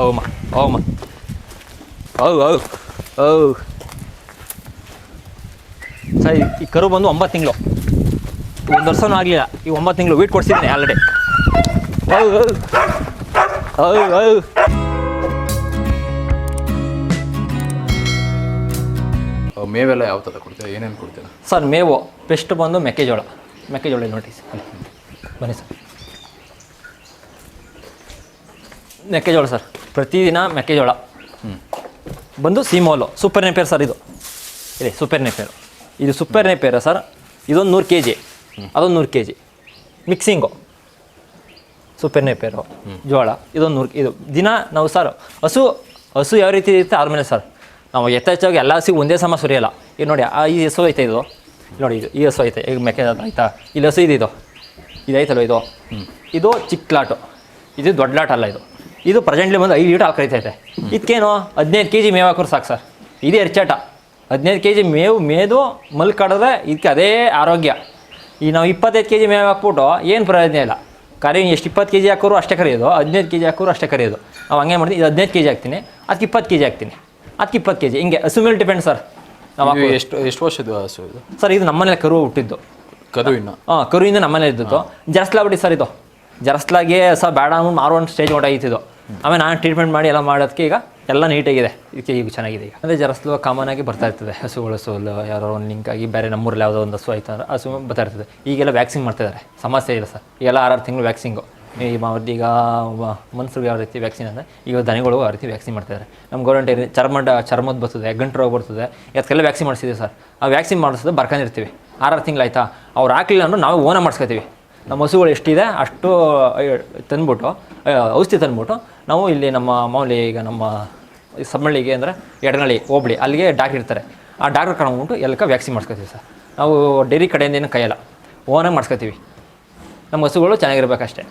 ಓಮ ಓಮ ಔ oh, ಓ sir ಈ- ಕರು ಬಂದು ಒಂಬತ್ತು ತಿಂಗಳು. ಒಂದು ವರ್ಷನೂ ಆಗಲಿಲ್ಲ. ಈ ಒಂಬತ್ತು ತಿಂಗಳು ವೀಟ್ ಕೊಡ್ಸಿದ್ದೀನಿ ಆಲ್ರೆಡಿ ಓ ಓ ಅವ್ ಮೇವೆಲ್ಲ ಯಾವ ಥರ ಕೊಡ್ತೀರಾ? ಏನೇನು ಕೊಡ್ತೀರಾ? ಸರ್ ಮೇವು. ಬೆಸ್ಟ್ ಬಂದು ಮೆಕ್ಕೆಜೋಳ. ಮೆಕ್ಕೆಜೋಳ ನೋಟಿಸ್ ಬನ್ನಿ ಸರ್. ಮೆಕ್ಕೆಜೋಳ ಸರ್. ಪ್ರತಿದಿನ ಮೆಕ್ಕೆಜೋಳ. ಬಂದು ಸೀಮೋಲು. ಸೂಪರ್ ನೆಪೇರ್ ಸರ್ ಇದು. ಇಲ್ಲಿ ಸೂಪರ್ ನೆಪೇರು ಇದು ಸೂಪರ್ ನೆಪೇರ ಸರ್ ಇದೊಂದು ನೂರು ಕೆ ಜಿ ಅದೊಂದು ನೂರು K G mixing super napier ಜೋಳ. ಇದೊಂದು ನೂರು ಇದು ದಿನ ನಾವು ಸರ್ ಹಸು ಹಸು ಯಾವ ರೀತಿ ಇರುತ್ತೆ ಆದಮೇಲೆ ಮೇಲೆ ಸರ್ ನಾವು ಯಥೇಚ್ಛವಾಗಿ ಎಲ್ಲ ಹಸಿ ಒಂದೇ ಸಮ ಸುರಿಯಲ್ಲ. ಈಗ ನೋಡಿ ಆ ಈ ಹಸು ಐತೆ ಇದು. ನೋಡಿ ಇದು ಈ ಹಸು ಐತೆ. ಈಗ ಮೆಕ್ಕೆ ಆಯ್ತಾ? ಇಲ್ಲಿ ಹಸು ಇದು ಇದು. ಇದು? ಐತಲ್ಲ ಇದು ಇದು ಚಿಕ್ಕ ಲಾಟು ಇದು ದೊಡ್ಡ ಲಾಟ್ ಅಲ್ಲ ಇದು. ಇದು ಪ್ರೆಸೆಂಟ್ಲಿ ಬಂದು ಐದು ಲೀಟರ್ ಹಾಲು ಕರಿತೈತೆ ಇದಕ್ಕೇನು ಹದಿನೈದು ಕೆ ಜಿ ಮೇವು ಹಾಕೋರು ಸಾಕು ಸರ್. ಇದೇ ಎರ್ಚಾಟ. ಹದಿನೈದು ಕೆ ಜಿ ಮೇವು ಮೇದು ಮಲ್ಕಾಡಿದ್ರೆ ಇದಕ್ಕೆ ಅದೇ ಆರೋಗ್ಯ. ಈ ನಾವು ಇಪ್ಪತ್ತೈದು ಕೆ ಜಿ ಮೇವು ಹಾಕ್ಬಿಟ್ಟು ಏನು ಪ್ರಯೋಜನ ಇಲ್ಲ. ಕರಿ ಎಷ್ಟು ಇಪ್ಪತ್ತು ಕೆ ಜಿ ಹಾಕೋರು ಅಷ್ಟೇ ಕರೆಯೋದು. ಹದಿನೈದು ಕೆ ಜಿ ಹಾಕೋರು ಅಷ್ಟೇ ಕರೆಯೋದು. ನಾವು ಹಂಗೆ ಮಾಡ್ತೀನಿ ಇದು ಹದಿನೈದು ಕೆ ಜಿ ಹಾಕ್ತೀನಿ. ಅದಕ್ಕೆ ಇಪ್ಪತ್ತು ಕೆ ಜಿ ಹಾಕ್ತೀನಿ. ಅದಕ್ಕೆ ಇಪ್ಪತ್ತು ಕೆ ಜಿ ಹಿಂಗೆ ಹಸು ಮೇಲೆ ಡಿಪೆಂಡ್ ಸರ್. ನಾವು ಇದು ಎಷ್ಟು ಎಷ್ಟು ವರ್ಷದ ಹಸು ಇದು? ಸರ್ ಇದು ನಮ್ಮನೇಲೆ ಕರು ಹುಟ್ಟಿದ್ದು. ಕರು ಇನ್ನ? ಹಾಂ ಕರುವಿಂದ ನಮ್ಮನೆ ಇದ್ದದ್ದು ಜರಸ್ಲಾ ಬಿಡಿ ಸರ್ ಇದು. ಜರಸ್ಲಾಗೆ ಸಹ ಬೇಡ ಅಂದ್ಬಿಟ್ಟು ಮಾರೋ ಒಂದು ಸ್ಟೇಜ್ ಹೊಟ್ಟಾಗಿತ್ತು ಆಮೇಲೆ ನಾನು ಟ್ರೀಟ್ಮೆಂಟ್ ಮಾಡಿ ಎಲ್ಲ ಮಾಡೋದಕ್ಕೆ ಈಗ ಎಲ್ಲ ನೀಟಾಗಿದೆ. ಇದಕ್ಕೆ ಈಗ ಚೆನ್ನಾಗಿದೆ ಈಗ. ಅಂದರೆ ಜರಸ್ಲು ಕಾಮನ್ ಆಗಿ ಬರ್ತಾ ಇರ್ತದೆ. ಹಸುಗಳು, ಸೋಲು, ಯಾರೋ ಒಂದು ಲಿಂಕ್ ಆಗಿ ಬೇರೆ ನಮ್ಮೂರಲ್ಲಿ ಯಾವುದೋ ಒಂದು ಹಸು ಆಯ್ತು ಅಂದ್ರೆ ಹಸು ಬರ್ತಾ ಇರ್ತದೆ. ಈಗೆಲ್ಲ ವ್ಯಾಕ್ಸಿನ್ ಮಾಡ್ತಿದ್ದಾರೆ ಸಮಸ್ಯೆ ಇಲ್ಲ ಸರ್. ಈಗೆಲ್ಲ ಆರಾರು ತಿಂಗಳು ವ್ಯಾಕ್ಸಿಂಗು ಈ ಈಗ ಮನುಷ್ಯರಿಗೆ ಯಾವ ರೀತಿ ವ್ಯಾಕ್ಸಿನ್ ಅಂದರೆ ಈಗ ದನಿಗಳಿಗೂ ಆ ರೀತಿ ವ್ಯಾಕ್ಸಿನ್ ಮಾಡ್ತಿದ್ದಾರೆ ನಮ್ಮ ಗೌರ್ಮೆಂಟ್ ಚರ್ಮ ಚರ್ಮದ ಬರ್ತದೆ, ಗಂಟು ರೋಗ ಬರ್ತದೆ. ಅದಕ್ಕೆಲ್ಲ ವ್ಯಾಕ್ಸಿನ್ ಮಾಡಿಸಿದ್ದೀವಿ ಸರ್. ಆ ವ್ಯಾಕ್ಸಿನ್ ಮಾಡಿಸೋದು ಬರ್ಕೊಂಡಿರ್ತೀವಿ ಆರಾರು ತಿಂಗಳಾಯ್ತಾ ಅವ್ರು ಹಾಕಲಿಲ್ಲ ಅಂದ್ರೆ ನಾವು ಓನ ಮಾಡಿಸ್ಕೊತೀವಿ. ನಮ್ಮ ಹಸುಗಳು ಎಷ್ಟಿದೆ ಅಷ್ಟು ತಂದ್ಬಿಟ್ಟು ಔಷಧಿ ತಂದ್ಬಿಟ್ಟು ನಾವು ಇಲ್ಲಿ ನಮ್ಮ ಮಾಮೂಲಿ ಈಗ ನಮ್ಮ ಸಮ್ಮಳ್ಳಿಗೆ ಅಂದರೆ ಎಡನಳ್ಳಿ ಹೋಬಳಿ ಅಲ್ಲಿಗೆ ಡಾಕ್ಟ್ರ್ ಇರ್ತಾರೆ. ಆ ಡಾಕ್ಟ್ರ್ ಕರ್ಕೊಂಡ್ಬಿಟ್ಟು ಎಲ್ಲಕ್ಕ ವ್ಯಾಕ್ಸಿನ್ ಮಾಡ್ಸ್ಕೊತೀವಿ ಸರ್. ನಾವು ಡೈರಿ ಕಡೆಯಿಂದ ಏನು ಕೈಯಲ್ಲ ಓನಾಗಿ ಮಾಡ್ಸ್ಕೊತೀವಿ. ನಮ್ಮ ಹಸುಗಳು ಚೆನ್ನಾಗಿರ್ಬೇಕಷ್ಟೇ.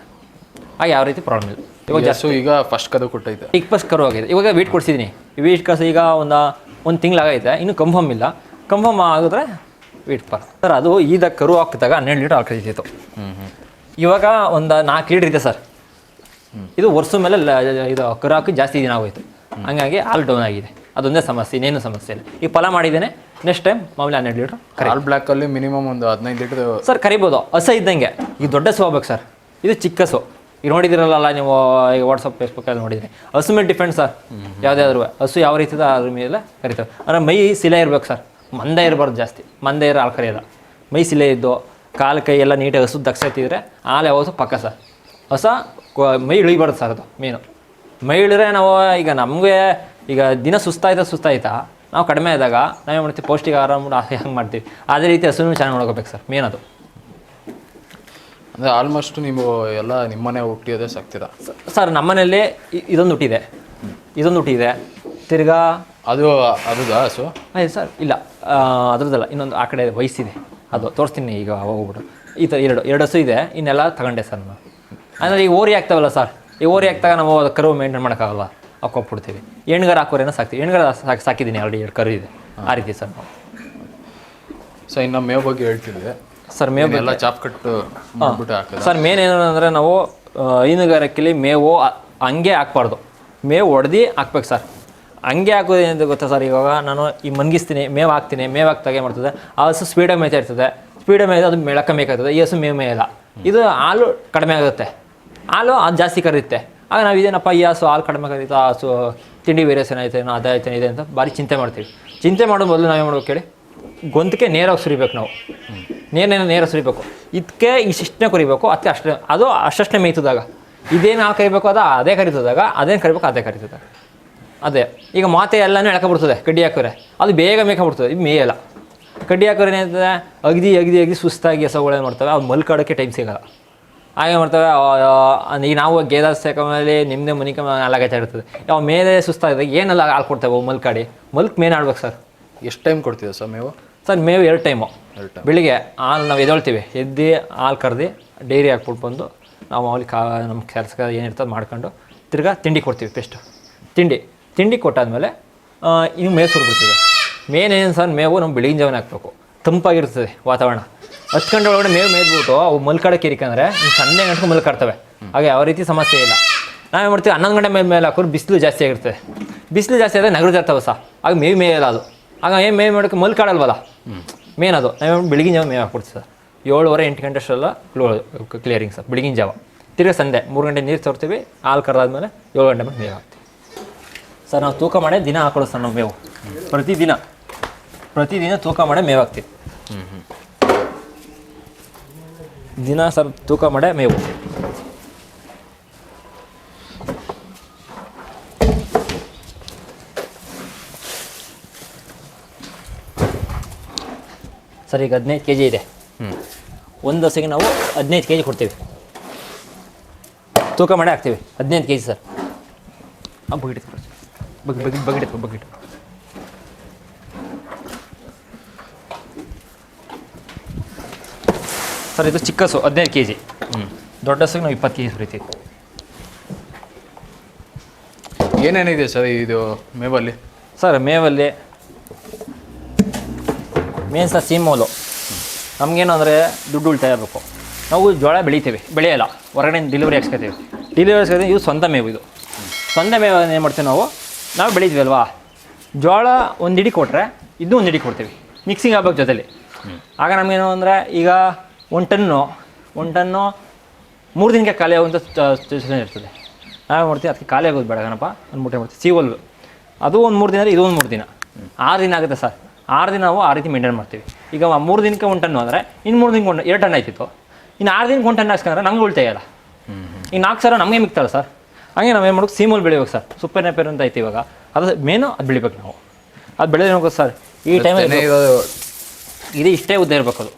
ಆಗ ಯಾವ ರೀತಿ ಪ್ರಾಬ್ಲಮ್ ಇಲ್ಲ. ಇವಾಗ ಜಾಸ್ತಿ. ಈಗ ಫಸ್ಟ್ ಕದು ಕೊಟ್ಟೈತೆ. ಈಗ ಫಸ್ಟ್ ಕರು ಆಗಿದೆ. ಇವಾಗ ವೀಟ್ ಕೊಡ್ಸಿದ್ದೀನಿ ವೀಟ್ ಕಸ ಈಗ ಒಂದು ಒಂದು ತಿಂಗಳಾಗೈತೆ. ಇನ್ನೂ ಕನ್ಫರ್ಮ್ ಇಲ್ಲ. ಕನ್ಫರ್ಮ್ ಆಗಿದ್ರೆ ವೀಟ್ ಪರ್ ಸರ್ ಅದು ಈಗ ಕರು ಹಾಕಿದಾಗ ಹನ್ನೆರಡು ಲೀಟರ್ ಹ್ಞೂ ಹ್ಞೂ ಇವಾಗ ಒಂದು ನಾಲ್ಕು ಲೀಟ್ರ್ ಇದೆ ಸರ್. ಇದು ವರ್ಷ ಮೇಲೆ ಇದು ಕರು ಜಾಸ್ತಿ ದಿನ ಆಗೋಯ್ತು. ಹಂಗಾಗಿ ಆಲ್ ಡೌನ್ ಆಗಿದೆ. ಅದೊಂದೇ ಸಮಸ್ಯೆ ಇನ್ನೇನು ಸಮಸ್ಯೆ ಇಲ್ಲ. ಈಗ ಫಲ ಮಾಡಿದ್ದೇನೆ. ನೆಕ್ಸ್ಟ್ ಟೈಮ್ ಮಾಮೂಲಿ ಹನ್ನೆರಡು ಲೀಟ್ರ್ ಕರಿ. ಆಲ್ ಬ್ಲ್ಯಾಕ್ ಅಲ್ಲಿ ಮಿನಿಮಮ್ ಒಂದು ಹದಿನೈದು ಲೀಟರ್ ಸರ್ ಕರಿಬೋದು. ಹಸ ಇದ್ದಂಗೆ. ಈಗ ದೊಡ್ಡ ಹಸು ಹೋಗ್ಬೇಕು ಸರ್ ಇದು ಚಿಕ್ಕ ಹಸು. ಈಗ ನೋಡಿದಿರಲ್ಲ ನೀವು ಈಗ ವಾಟ್ಸಪ್ ಫೇಸ್ಬುಕ್ಕಲ್ಲಿ ನೋಡಿದ್ರಿ. ಹಸು ಮೇಲೆ ಡಿಫೆಂಡ್ ಸರ್ ಯಾವುದಾದ್ರು ಹಸು ಯಾವ ರೀತಿ ಅದ್ರ ಮೇಲೆ ಕರಿತಾರೆ. ಅಂದರೆ ಮೈ ಸಿಲೆ ಇರ್ಬೇಕು ಸರ್ ಮಂದೆ ಇರಬಾರ್ದು ಜಾಸ್ತಿ. ಮಂದೆ ಇರೋ ಹಾಲು ಕರಿಯೋಲ್ಲ. ಮೈ ಸಿಲೆ ಇದ್ದು ಕಾಲು ಕೈ ಎಲ್ಲ ನೀಟಾಗಿ ಹಸು ದಕ್ಷ ಎತ್ತಿದ್ರೆ ಹಾಲು ಯಾವತ್ತು ಪಕ್ಕ ಸರ್ ಹೊಸ ಮೈ ಇಳಿಬಾರ್ದು ಸರ್ ಅದು ಮೇನು ಮೈಳಿದ್ರೆ ನಾವು ಈಗ ನಮಗೆ ಈಗ ದಿನ ಸುಸ್ತಾಯ್ತಾ ಸುಸ್ತಾಯ್ತಾ ನಾವು ಕಡಿಮೆ ಆದಾಗ ನಾವೇನು ಮಾಡ್ತೀವಿ ಪೌಷ್ಟಿಕ ಆಹಾರ ಹಂಗೆ ಮಾಡ್ತೀವಿ. ಅದೇ ರೀತಿ ಹಸುನು ಚೆನ್ನಾಗಿ ನೋಡ್ಕೋಬೇಕು ಸರ್ ಮೇನ್ ಅದು. ಅಂದರೆ ಆಲ್ಮೋಸ್ಟ್ ನೀವು ಎಲ್ಲ ನಿಮ್ಮನೆ ಹುಟ್ಟಿಯೋದೇ ಸಾಕ್ತೀರಾ ಸರ್ ನಮ್ಮನೇಲಿ ಇದೊಂದು ಹುಟ್ಟಿದೆ. ಇದೊಂದು ಹುಟ್ಟಿದೆ. ತಿರ್ಗಾ ಅದು ಅದು ಹಸು? ಅಯ್ಯ ಸರ್ ಇಲ್ಲ. ಅದ್ರದ್ದಲ್ಲ ಇನ್ನೊಂದು ಆ ಕಡೆ ವಯಸ್ಸಿದೆ. ಅದು ತೋರಿಸ್ತೀನಿ ಈಗ ಹೋಗ್ಬಿಟ್ಟು. ಈ ಥರ ಎರಡು ಎರಡು ಹಸು ಇದೆ ಇನ್ನೆಲ್ಲ ತಗೊಂಡೆ ಸರ್ ನಾನು. ಅಂದರೆ ಈಗ ಓರಿ ಆಗ್ತಾವಲ್ಲ ಸರ್ ಈ ಓರಿ ಆಗ್ತಾಗ ನಾವು ಅದು ಕರು ಮೇಂಟೈನ್ ಮಾಡೋಕ್ಕಾಗಲ್ಲ. ಹಾಕೊಟ್ಬಿಡ್ತೀವಿ ಎಣ್ಗಾರ ಹಾಕೋರೇನೋ ಸಾಕ್ತೀವಿ. ಎಣ್ಗಾರ ಸಾಕಿ ಸಾಕಿದ್ದೀನಿ ಆಲ್ರೆಡಿ ಎರಡು ಕರು ಇದೆ. ಆ ರೀತಿ ಸರ್ ನಾವು. ಸೊ ಇನ್ನು ಮೇವ್ ಬಗ್ಗೆ ಹೇಳ್ತಿದ್ದೆ ಸರ್ ಮೇವು ಎಲ್ಲ ಚಾಪ್ ಕಟ್ಟು ಮಾಡ್ಬಿಟ್ಟು ಹಾಕೋದು? ಸರ್ ಮೇನ್ ಏನು ಅಂದರೆ ನಾವು ಹೈನುಗಾರಿಕೆಲಿ ಹೈನುಗಾರಿಕೆಯಲ್ಲಿ ಮೇವು ಹಂಗೆ ಹಾಕ್ಬಾರ್ದು. ಮೇವು ಒಡೆದು ಹಾಕ್ಬೇಕು ಸರ್ ಹಂಗೆ ಹಾಕೋದು ಏನಂತ ಗೊತ್ತಾ ಸರ್ ಇವಾಗ ನಾನು ಈ ಮನ್ಗಿಸ್ತೀನಿ ಮೇವು ಹಾಕ್ತೀನಿ ಮೇವು ಹಾಕ್ದಾಗ ಏನು ಮಾಡ್ತದೆ? ಆ ಹಸು ಸ್ಪೀಡಾಗಿ ಮೇಯ್ತಾ ಇರ್ತದೆ. ಸ್ಪೀಡಾಗಿ ಮೇಯ್ದು ಅದು ಮೇಳಕ್ಕೆ ಮೇಕಾಗ್ತದೆ ಈ ಹಸು ಮೇವು ಮೇಯಲ್ಲ. ಇದು ಹಾಲು ಕಡಿಮೆ ಆಗುತ್ತೆ. ಹಾಲು ಅದು ಜಾಸ್ತಿ ಕರೀತೆ ಆಗ ನಾವು ಇದೇನಪ್ಪ ಈ ಹಸು ಹಾಲು ಕಡಿಮೆ ಕರೀತಾ ಹಸು ತಿಂಡಿ ವೇರಿಯೇಷನ್ ಆಯ್ತು ಏನೋ ಅದೇ ಐತೆ ಇದೆ ಅಂತ ಭಾರಿ ಚಿಂತೆ ಮಾಡ್ತೀವಿ. ಚಿಂತೆ ಮಾಡೋ ಮೊದಲು ನಾವೇನು ಮಾಡ್ಬೇಕು ಹೇಳಿ ಗೊಂತಿಗೆ ನೇರವಾಗಿ ಸುರಿಬೇಕು ನಾವು. ನೇರನೇನ ನೇರ ಸುರಿಬೇಕು. ಇದಕ್ಕೆ ಇಷ್ಟಿಷ್ಟನೇ ಕರಿಬೇಕು ಅದಕ್ಕೆ ಅಷ್ಟೇ, ಅದು ಅಷ್ಟಷ್ಟೇ ಮೇಯ್ತದಾಗ. ಇದೇನು ಹಾಲು ಕರಿಬೇಕು ಅದು ಅದೇ ಕರಿತದಾಗ, ಅದೇನು ಕರಿಬೇಕು ಅದೇ ಕರಿತದಾಗ. ಅದೇ, ಈಗ ಮಾತೆ ಎಲ್ಲನೂ ಎಳ್ಕೊಬಿಡ್ತದೆ ಕಡ್ಡಿ ಹಾಕಿದ್ರೆ. ಅದು ಬೇಗ ಮೇಯ್ಕೊಂಬಿಡ್ತದೆ ಇದು ಮೇಯಲ್ಲ. ಕಡ್ಡಿ ಹಾಕಿದ್ರೆ ಏನಾಯ್ತದೆ ಅಗದಿ ಅಗದಿ ಅಗದಿ ಸುಸ್ತಾಗಿ ಹಸಗಳು ಏನು ಮಾಡ್ತವೆ, ಅದು ಮಲ್ಕಾಡೋಕ್ಕೆ ಟೈಮ್ ಸಿಗಲ್ಲ. ಹಾಗೆ ಮಾಡ್ತವೆ. ಈಗ ನಾವು ಗೇದಾರ್ ಸೇಕಮಲ್ಲಿ ನಿಮ್ಮದೇ ಮನಿಕ ಅಲ್ಲಾಗೈತಾ ಇರ್ತದೆ. ಯಾವ ಮೇಲೆ ಸುಸ್ತಾಗಿದೆ ಏನೆಲ್ಲ ಹಾಲು ಕೊಡ್ತೇವೆ ಮಲ್ಕಾಡಿ ಮಲ್ಕ್ ಮೇನ್ ಆಡ್ಬೇಕು ಸರ್ ಎಷ್ಟು ಟೈಮ್ ಕೊಡ್ತೀವಿ ಸರ್ ಮೇವು? ಸರ್ ಮೇವು ಎರಡು ಟೈಮು ಬೆಳಿಗ್ಗೆ ಹಾಲು ನಾವು ಎದೊಳ್ತೀವಿ ಎದ್ದು ಹಾಲು ಕರೆದು ಡೈರಿ ಹಾಕ್ಬಿಟ್ಟು ಬಂದು ನಾವು ಅಲ್ಲಿ ಕಾ ನಮ್ಮ ಕೆಲಸ ಏನಿರ್ತದೆ ಮಾಡ್ಕೊಂಡು ತಿರ್ಗಾ ತಿಂಡಿ ಕೊಡ್ತೀವಿ ಪೆಸ್ಟ್. ತಿಂಡಿ ತಿಂಡಿ ಕೊಟ್ಟಾದ್ಮೇಲೆ ಇನ್ನು ಮೇವು ಸುರ್ಬಿಡ್ತೀವಿ ಮೇನ್ ಏನು ಸರ್ ಮೇವು ನಮ್ಮ ಬೆಳಗಿನ ಜಾವನ ಹಾಕ್ಬೇಕು. ತಂಪಾಗಿರ್ತದೆ ವಾತಾವರಣ. ಗಂಟೆ ಒಳಗಡೆ ಮೇವು ಮೇದ್ಬಿಟ್ಟು ಅವು ಮಲ್ಕಾಡಕ್ಕೆ ಇರಿಕಂದ್ರೆ ಸಂಜೆ ಗಂಟೆ ಮಲ್ಕಾಡ್ತವೆ. ಹಾಗೆ ಯಾವ ರೀತಿ ಸಮಸ್ಯೆ ಇಲ್ಲ. ನಾವೇನು ಮಾಡ್ತೀವಿ, ಹನ್ನೊಂದು ಗಂಟೆ ಮೇಲೆ ಮೇಲೆ ಹಾಕೋರು ಬಿಸಿಲು ಜಾಸ್ತಿ ಆಗಿರ್ತದೆ. ಬಿಸಿಲು ಜಾಸ್ತಿ ಆದರೆ ನಗರ ಇರ್ತಾವೆ ಸಹ ಆಗ ಮೇವು ಮೇಯಲ್ಲ ಅದು. ಆಗ ಏನು ಮೇವು ಮಾಡೋಕ್ಕೆ ಮಲ್ಕಾಡಲ್ವಲ್ಲ? ಮೇನ್ ಅದು. ನಾವು ಬೆಳಗಿನ ಜಾವ ಮೇವು ಹಾಕ್ಬಿಡ್ತೀವಿ ಸರ್. ಏಳುವರೆ, ಎಂಟು ಗಂಟೆ ಅಷ್ಟೆಲ್ಲ ಕ್ಲಿಯರಿಂಗ್ ಸರ್, ಬೆಳಗಿನ ಜಾವ. ತಿರ್ಗಿ ಸಂಜೆ ಮೂರು ಗಂಟೆ ನೀರು ತೋರ್ತೀವಿ, ಹಾಲು ಕರೆದಾದ್ಮೇಲೆ ಏಳು ಗಂಟೆ ಮೇಲೆ ಮೇವು ಹಾಕ್ತೀವಿ. ಸರ್, ನಾವು ತೂಕ ಮಾಡೇ ದಿನ ಹಾಕೊಳ್ಳೋದು ಸರ್ ನಾವು ಮೇವು. ಪ್ರತಿದಿನ. ಪ್ರತಿದಿನ ತೂಕ ಮಾಡೇ ಮೇವು ಹಾಕ್ತೀವಿ ದಿನ ಸರ್ ತೂಕ ಮಾಡೇ ಮೇವು. ಸರ್ ಈಗ ಹದಿನೈದು ಕೆ ಜಿ ಇದೆ. ಹ್ಞೂ ಒಂದು ದೋಸೆಗೆ ನಾವು ಹದಿನೈದು ಕೆ ಜಿ ಕೊಡ್ತೀವಿ. ತೂಕ ಮಾಡೇ ಹಾಕ್ತೀವಿ. ಹದಿನೈದು ಕೆ ಜಿ ಸರ್ ಬಗ್ಗಿಟ್ಟು ಬಗ್ಗಿಟ್ಟು ಬಗ್ ಸರ್ ಇದು ಚಿಕ್ಕಸು ಹದಿನೈದು ಕೆ ಜಿ ಹ್ಞೂ ದೊಡ್ಡ ಹಸುಗೆ ನಾವು ಇಪ್ಪತ್ತು ಕೆ ಜಿ ಸುರಿತೀವಿ. ಏನೇನಿದೆ ಸರ್ ಇದು ಮೇವಲ್ಲಿ? ಸರ್ ಮೇವಲ್ಲಿ ಮೇನ್ ಸರ್ ಸೀಮೋಲು. ನಮಗೇನು ಅಂದರೆ ದುಡ್ಡು ಉಳಿತಾಯ ಇರಬೇಕು ನಾವು ಜೋಳ ಬೆಳಿತೀವಿ ಬೆಳೆಯಲ್ಲ. ಹೊರಗಡೆ ಡೆಲಿವರಿ ಹಾಕ್ಸ್ಕೊತೀವಿ. ಡೆಲಿವರಿ ಹಾಕ್ಸ್ಕೊತೀವಿ ಇದು ಸ್ವಂತ ಮೇವು ಇದು. ಸ್ವಂತ ಮೇವು ಏನು ಮಾಡ್ತೀವಿ ನಾವು? ನಾವು ಬೆಳಿತೀವಿ ಅಲ್ವಾ? ಜೋಳ ಒಂದು ಹಿಡಿ ಕೊಟ್ಟರೆ ಇದು ಒಂದು ಹಿಡಿ ಕೊಡ್ತೀವಿ. ಮಿಕ್ಸಿಂಗ್ ಆಗ್ಬೇಕು ಜೊತೆಲಿ. ಆಗ ನಮಗೇನು ಅಂದರೆ ಈಗ ಒಂದು ಟನ್ನು ಒಂದು ಟನ್ನು ಮೂರು ದಿನಕ್ಕೆ ಖಾಲಿ ಆಗುವಂಥ ಸಿಚುವೇಶನ್ ಇರ್ತದೆ. ನಾವೇ ಮಾಡ್ತೀವಿ? ಅದಕ್ಕೆ ಖಾಲಿ ಆಗೋದು ಬೇಡ ಕಣಪ್ಪ. ಮೂಟೆ ಮಾಡ್ತೀವಿ ಸೀವಲ್ ಅದು ಒಂದು ಮೂರು ದಿನ ಇದು ಒಂದು ಮೂರು ದಿನ. ಆರು ದಿನ ಆಗುತ್ತೆ ಸರ್. ಆರು ದಿನ ನಾವು ಆ ರೀತಿ ಮೇಂಟೈನ್ ಮಾಡ್ತೀವಿ. ಈಗ ಮೂರು ದಿನಕ್ಕೆ ಒಂದು ಟನ್ನು ಅಂದರೆ ಇನ್ನು ಮೂರು ದಿನಕ್ಕೆ ಒಂದು ಎರಡು ಟನ್ ಆಯ್ತಿತ್ತು. ಇನ್ನು ಆರು ದಿನಕ್ಕೆ ಒಂದು ಟನ್ ಹಾಕ್ಸ್ಕೊಂಡ್ರೆ ನಮ್ಗೆ ಉಳಿತಾಯ ಇಲ್ಲ ಈಗ ನಾಲ್ಕು ಸಾವಿರ ನಮಗೆ ಮಿಗ್ತಲ್ಲ ಸರ್. ಹಂಗೆ ಏನು ಮಾಡೋಕ್ಕೆ ಸೀಮೋಲ್ ಬೆಳಿಬೇಕು ಸರ್. ಸೂಪರ್ ನೆಪೇರ್ ಅಂತ ಐತಿ ಇವಾಗ. ಅದು ಮೇನು ಅದು ಬೆಳಿಬೇಕು ನಾವು. ಅದು ಬೆಳೆದ ಸರ್? ಈ ಟೈಮಲ್ಲಿ ಇದು ಇಷ್ಟೇ ಉದ್ದ ಇರಬೇಕು ಅದು.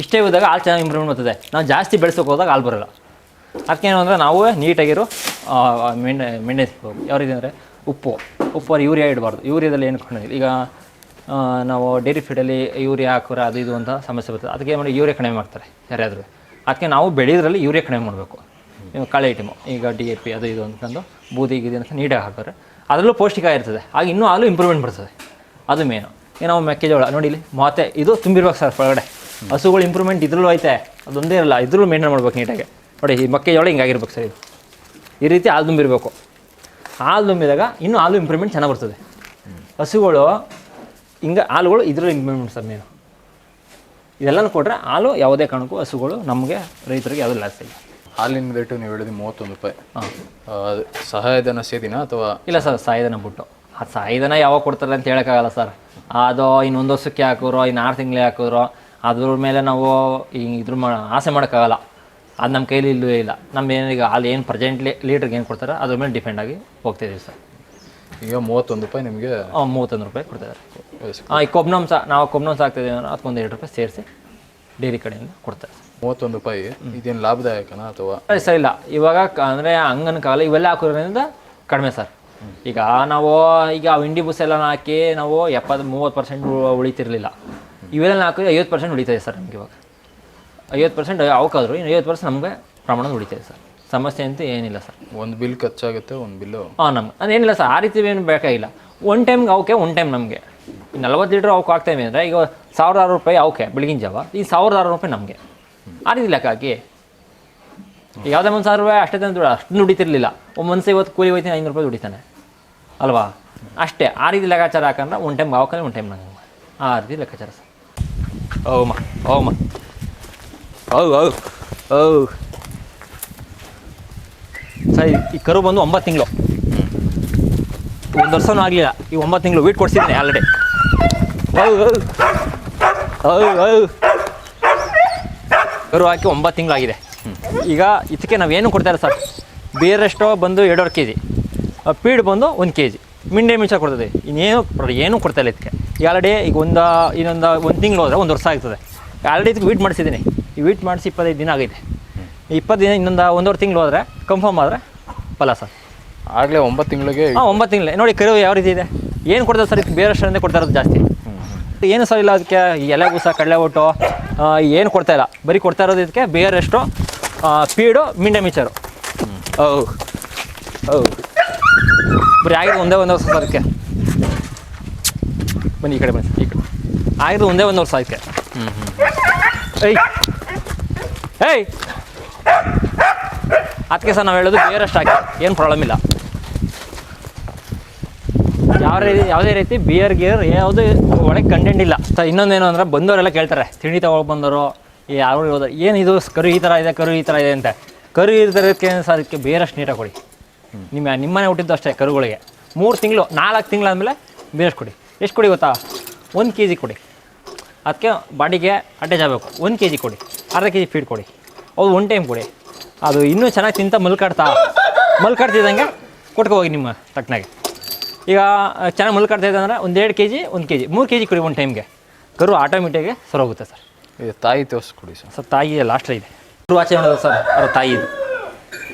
ಇಷ್ಟೇ ಹೋದಾಗ ಹಾಲು ಚೆನ್ನಾಗಿ ಇಂಪ್ರೂವ್ಮೆಂಟ್ ಬರ್ತದೆ ನಾವು ಜಾಸ್ತಿ ಬೆಳೆಸೋಕೆ ಹೋದಾಗ ಹಾಲು ಬರೋಲ್ಲ. ಅದಕ್ಕೇನು ಅಂದರೆ ನಾವು ನೀಟಾಗಿರೋ ಮೆಣ್ಣೆ ಮೆಣ್ಣೆ ಯಾವ ಅಂದರೆ ಉಪ್ಪು. ಉಪ್ಪು ಅವ್ರು ಯೂರಿಯಾ ಇಡಬಾರ್ದು. ಯೂರಿಯಾದಲ್ಲಿ ಏನು ಕಣ್ಣು ಈಗ ನಾವು ಡೈರಿ ಫೀಡಲ್ಲಿ ಯೂರಿಯಾ ಹಾಕೋರೆ, ಅದು ಇದು ಅಂತ ಸಮಸ್ಯೆ ಬರ್ತದೆ. ಅದಕ್ಕೆ ಏನು ಮಾಡಿ, ಯೂರಿಯಾ ಕಡಿಮೆ ಮಾಡ್ತಾರೆ ಯಾರ್ಯಾದ್ರೂ. ಅದಕ್ಕೆ ನಾವು ಬೆಳೆಯೋದ್ರಲ್ಲಿ ಯೂರಿಯಾ ಕಡಿಮೆ ಮಾಡಬೇಕು. ಕಾಳೆ ಐಟಮು ಈಗ ಡಿ ಎ ಪಿ ಅದು ಇದು ಅಂತಂದು ಬೂದಿ ಗೀದಿ ಅಂತ ನೀಟಾಗಿ ಹಾಕೋರೆ ಅದರಲ್ಲೂ ಪೌಷ್ಟಿಕ ಇರ್ತದೆ. ಆಗ ಇನ್ನೂ ಹಾಲು ಇಂಪ್ರೂವ್ಮೆಂಟ್ ಬರ್ತದೆ. ಅದು ಮೇನು ಈಗ ನಾವು ಮೆಕ್ಕೆಜೋಳ ನೋಡಿ ಇಲ್ಲಿ ಮಾತೆ, ಇದು ತುಂಬಿರ್ಬೇಕು ಸರ್, ಒಳಗಡೆ. ಹಸುಗಳು ಇಂಪ್ರೂವ್ಮೆಂಟ್ ಇದ್ರಲ್ಲೂ ಐತೆ. ಅದೊಂದೇ ಇರಲ್ಲ ಇದ್ರಲ್ಲೂ ಮೇಂಟೈನ್ ಮಾಡ್ಬೇಕು ನೀಟಾಗಿ ನೋಡಿ ಈ ಮಕ್ಕೆಜೋಳ ಹಿಂಗಾಗಿರ್ಬೇಕು ಸರ್ ಇದು. ಈ ರೀತಿ ಹಾಲು ತುಂಬಿರಬೇಕು ಹಾಲು ತುಂಬಿದಾಗ ಇನ್ನೂ ಹಾಲು ಇಂಪ್ರೂವ್ಮೆಂಟ್ ಚೆನ್ನಾಗಿ ಬರ್ತದೆ. ಹಸುಗಳು ಹಿಂಗೆ ಹಾಲುಗಳು ಇದರಲ್ಲಿ ಇಂಪ್ರೂವ್ಮೆಂಟ್ ಸರ್ ಮೇನು ಇದೆಲ್ಲನೂ ಕೊಟ್ಟರೆ ಹಾಲು ಯಾವುದೇ ಕಾರಣಕ್ಕೂ ಹಸುಗಳು ನಮಗೆ ರೈತರಿಗೆ ಯಾವುದೂ ಲಾಸ್ ಇಲ್ಲ. ಹಾಲಿನ ರೇಟು ನೀವು ಹೇಳಿದ್ರೆ ಮೂವತ್ತೊಂದು ರೂಪಾಯಿ. ಹಾಂ. ಸಹಾಯಧನ ಸೇದಿನ ಅಥವಾ? ಇಲ್ಲ ಸರ್ ಸಹಾಯಧನ ಬಿಟ್ಟು. ಆ ಸಹಾಯಧನ ಯಾವಾಗ ಕೊಡ್ತಾರೆ ಅಂತ ಹೇಳೋಕ್ಕಾಗಲ್ಲ ಸರ್. ಅದು ಇನ್ನೊಂದು ವರ್ಷಕ್ಕೆ ಹಾಕಿದ್ರು ಇನ್ನು ಆರು ತಿಂಗಳಿಗೆ ಹಾಕಿದ್ರು ಅದ್ರ ಮೇಲೆ ನಾವು ಈ ಇದ್ರ ಮಾ ಆಸೆ ಮಾಡೋಕ್ಕಾಗಲ್ಲ. ಅದು ನಮ್ಮ ಕೈಲಿ ಇಲ್ಲೂ. ಇಲ್ಲ ನಮ್ಮ ಏನೀಗ ಅಲ್ಲಿ ಏನು ಪ್ರೆಸೆಂಟ್ಲಿ ಲೀಟ್ರಿಗೆ ಏನು ಕೊಡ್ತಾರೆ ಅದ್ರ ಮೇಲೆ ಡಿಪೆಂಡ್ ಆಗಿ ಹೋಗ್ತಿದ್ದೀವಿ ಸರ್. ಈಗ ಮೂವತ್ತೊಂದು ರೂಪಾಯಿ ನಿಮಗೆ ಹಾಂ ಮೂವತ್ತೊಂದು ರೂಪಾಯಿ ಕೊಡ್ತಿದ್ದಾರೆ. ಹಾಂ ಈ ಕೊಬ್ನಂಸ ನಾವು ಕೊಬ್ನಂಸ ಹಾಕ್ತಿದ್ದೀವಿ ಅಂದ್ರೆ ಅದಕ್ಕೊಂದು ಎರಡು ರೂಪಾಯಿ ಸೇರಿಸಿ ಡೈರಿ ಕಡೆಯಿಂದ ಕೊಡ್ತಾರೆ ಮೂವತ್ತೊಂದು ರೂಪಾಯಿ ಇದೇನು ಲಾಭದಾಯಕನ ಅಥವಾ? ಸರಿ ಸರ್ ಇಲ್ಲ. ಇವಾಗ ಅಂದರೆ ಹಂಗನ್ಕಾಗಲ್ಲ ಇವೆಲ್ಲ ಹಾಕೋದ್ರಿಂದ ಕಡಿಮೆ ಸರ್. ಈಗ ನಾವು ಈಗ ಆ ಇಂಡಿ ಬುಸ್ ಎಲ್ಲ ಹಾಕಿ ನಾವು ಎಪ್ಪತ್ತು ಮೂವತ್ತು ಪರ್ಸೆಂಟ್ ಉಳಿತಿರ್ಲಿಲ್ಲ. ಇವೆಲ್ಲ ಹಾಕಿದ್ರೆ ಐವತ್ತು ಪರ್ಸೆಂಟ್ ಉಳಿತಾಯಿದೆ ಸರ್ ನಮ್ಗೆ ಇವಾಗ. ಐವತ್ತು ಪರ್ಸೆಂಟ್ ಅವಕ್ಕಾದ್ರು ಇನ್ನು ಐವತ್ತು ಪರ್ಸೆಂಟ್ ನಮಗೆ ಪ್ರಮಾಣ ಉಳಿತಾಯಿದೆ ಸರ್. ಸಮಸ್ಯೆ ಅಂತೂ ಏನಿಲ್ಲ ಸರ್. ಒಂದು ಬಿಲ್ ಖರ್ಚಾಗುತ್ತೆ ಒಂದು ಬಿಲ್ಲು? ಹಾಂ ನಮ್ಗೆ. ಅದೇನಿಲ್ಲ ಸರ್ ಆ ರೀತಿ ಏನು ಬೇಕಾಗಿಲ್ಲ. ಒನ್ ಟೈಮ್ಗೆ ಅವಕ್ಕೆ ಒನ್ ಟೈಮ್ ನಮಗೆ. ನಲ್ವತ್ತು ಲೀಟ್ರ್ ಅವಕ್ಕೆ ಹಾಕ್ತೇವೆ ಅಂದರೆ ಈಗ ಸಾವಿರದ ಆರು ರೂಪಾಯಿ ಅವಕ್ಕೆ ಬೆಳಗಿನ ಜಾವ. ಈ ಸಾವಿರದ ಆರು ರೂಪಾಯಿ ನಮಗೆ. ಆ ರೀತಿ ಲೆಕ್ಕ ಹಾಕಿ ಯಾವುದೇ ಒಂದು ಸಾವಿರ ರೂಪಾಯಿ ಅಷ್ಟೇ ದುಡ್ಡು ಅಷ್ಟು ದುಡಿತಿರ್ಲಿಲ್ಲ ಒಂದು ಮನಸ್ಸು ಇವತ್ತು ಕೂಲಿ ಹೋಯ್ತೀನಿ ಐನೂರು ರೂಪಾಯಿ ದುಡಿತಾನೆ ಅಲ್ವಾ? ಅಷ್ಟೇ. ಆ ರೀತಿ ಲೆಕ್ಕಾಚಾರ ಹಾಕಂದ್ರೆ ಒನ್ ಟೈಮ್ ಅವಕ್ಕೆ ಒನ್ ಟೈಮ್ ನಂಗೆ ಆ ರೀತಿ ಲೆಕ್ಕಾಚಾರ ಸರ್. ಓಮ ಓಮ ಓ ಓ ಓ ಸರ್, ಈ ಕರು ಬಂದು ಒಂಬತ್ತು ತಿಂಗಳು. ಒಂದು ವರ್ಷನೂ ಆಗಲಿಲ್ಲ. ಈ ಒಂಬತ್ತು ತಿಂಗಳು ವೀಟ್ ಕೊಡ್ಸಿದ್ದೀನಿ ಆಲ್ರೆಡಿ ಕರು ಹಾಕಿ ಒಂಬತ್ತು ತಿಂಗಳಾಗಿದೆ. ಈಗ ಇದಕ್ಕೆ ನಾವೇನು ಕೊಡ್ತಾಯಿಲ್ಲ ಸರ್? ಬೇರೆಷ್ಟೋ ಬಂದು ಎರಡೂವರೆ ಕೆ ಜಿ ಪೀಡ್ ಬಂದು ಒಂದು ಕೆ ಜಿ ಮಿಂಡೆ ಮಿಂಚ ಕೊಡ್ತದೆ. ಇನ್ನೇನು ಏನು ಏನೂ ಕೊಡ್ತಾ ಇಲ್ಲ ಇದಕ್ಕೆ? ಆಲ್ರೆಡಿ ಈಗ ಒಂದು ಇನ್ನೊಂದು ಒಂದು ತಿಂಗಳು ಹೋದರೆ ಒಂದು ವರ್ಷ ಆಗ್ತದೆ. ಆಲ್ರೆಡಿ ಇದಕ್ಕೆ ವೀಟ್ ಮಾಡಿಸಿದ್ದೀನಿ ಈ ವೀಟ್ ಮಾಡಿಸಿ ಇಪ್ಪತ್ತೈದು ದಿನ ಆಗೈತೆ. ಇಪ್ಪತ್ತು ದಿನ ಇನ್ನೊಂದು ಒಂದೂವರೆ ತಿಂಗಳು ಹೋದರೆ ಕನ್ಫರ್ಮ್ ಆದರೆ ಫಲ ಸರ್. ಆಗಲೇ ಒಂಬತ್ತು ತಿಂಗಳಿಗೆ ಹಾಂ ಒಂಬತ್ತು ತಿಂಗಳೇ. ನೋಡಿ ಕರು ಯಾವ ರೀತಿ ಇದೆ? ಏನು ಕೊಡ್ತಾರೆ ಸರ್ ಇದಕ್ಕೆ ಬೇರೆ ಅಷ್ಟರಿಂದ ಕೊಡ್ತಾ ಇರೋದು ಜಾಸ್ತಿ? ಏನು ಸರ್ ಇಲ್ಲ ಅದಕ್ಕೆ? ಎಲೆ ಬೂಸ ಕಡಲೆ ಒಟ್ಟು ಏನು ಕೊಡ್ತಾ ಇಲ್ಲ. ಬರೀ ಕೊಡ್ತಾ ಇರೋದು ಇದಕ್ಕೆ ಬೇರೆಷ್ಟು ಪೀಡು ಮಿಂಡೆ ಮಿಚರು ಓ ಓ ಬರೀ ಆಗಿದೆ ಒಂದೇ ಒಂದು ವರ್ಷ ಸರ್ ಅದಕ್ಕೆ ಬನ್ನಿ ಈ ಕಡೆ ಬನ್ನಿ ಈ ಕಡೆ. ಆಗಿದ್ದು ಒಂದೇ ಒಂದು ವರ್ಷ ಹ್ಞೂ ಏಯ್. ಏಯ್. ಅದಕ್ಕೆ ಸರ್ ನಾವು ಹೇಳೋದು ಬೇರೆಷ್ಟು ಹಾಕಿ ಏನು ಪ್ರಾಬ್ಲಮ್ ಇಲ್ಲ. ಯಾವ ರೀತಿ ಯಾವುದೇ ರೀತಿ ಬಿಯರ್ ಗಿಯರ್ ಯಾವುದೇ ಒಳಗೆ ಕಂಟೆಂಟ್ ಇಲ್ಲ. ಸರ್ ಇನ್ನೊಂದೇನು ಅಂದರೆ ಬಂದವರೆಲ್ಲ ಕೇಳ್ತಾರೆ. ತಿಂಡಿ ತಗೊಳ್ ಬಂದವರು ಯಾರು ಇರೋದು. ಏನು ಇದು? ಕರು ಈ ಥರ ಇದೆ ಕರು ಈ ಥರ ಇದೆ ಅಂತ. ಕರು ಇರೋದಕ್ಕೆ ಸರ್ ಅದಕ್ಕೆ ಬೇರಷ್ಟು ನೀಟಾಗಿ ಕೊಡಿ. ನಿಮ್ಮ ನಿಮ್ಮನೆ ಹುಟ್ಟಿದ್ದು ಅಷ್ಟೇ ಕರುಗಳಿಗೆ. ಮೂರು ತಿಂಗಳು ನಾಲ್ಕು ತಿಂಗಳಾದಮೇಲೆ ಬೇರೆಷ್ಟು ಕೊಡಿ. ಎಷ್ಟು ಕೊಡಿ ಗೊತ್ತಾ? ಒಂದು ಕೆ ಜಿ ಕೊಡಿ. ಅದಕ್ಕೆ ಬಾಡಿಗೆ ಅಟ್ಯಾಚ್ ಆಗಬೇಕು. ಒಂದು ಕೆ ಜಿ ಕೊಡಿ. ಅರ್ಧ ಕೆ ಜಿ ಫೀಡ್ ಕೊಡಿ. ಅದು ಒನ್ ಟೈಮ್ ಕೊಡಿ. ಅದು ಇನ್ನೂ ಚೆನ್ನಾಗಿ ತಿಂತ ಮಲ್ಕಾಡ್ತಾ? ಮಲ್ಕಾಡ್ತಿದ್ದಂಗೆ ಕೊಟ್ಕೊ ಹೋಗಿ ನಿಮ್ಮ ತಕ್ಕನಾಗೆ ಈಗ ಚೆನ್ನಾಗಿ ಮಲ್ಕಾಡ್ತಾ ಇದ್ದಂದ್ರೆ ಅಂದರೆ ಒಂದು ಎರಡು ಕೆ ಜಿ ಒಂದು ಕೆ ಜಿ ಮೂರು ಕೆ ಜಿ ಕೊಡಿ ಒಂದು ಟೈಮ್ಗೆ ಕರು ಆಟೋಮೆಟಿಕ್ಗೆ ಸರೋಗುತ್ತೆ ಸರ್ ಇದು ತಾಯಿ ತೋರಿಸ್ಕೊಡಿ ಸರ್. ಸರ್ ತಾಯಿ ಲಾಸ್ಟ್ ಇದೆ. ಕರು ಆಚೆ ಮಾಡೋದು ಸರ್ ಅವ್ರ ತಾಯಿ ಇದು.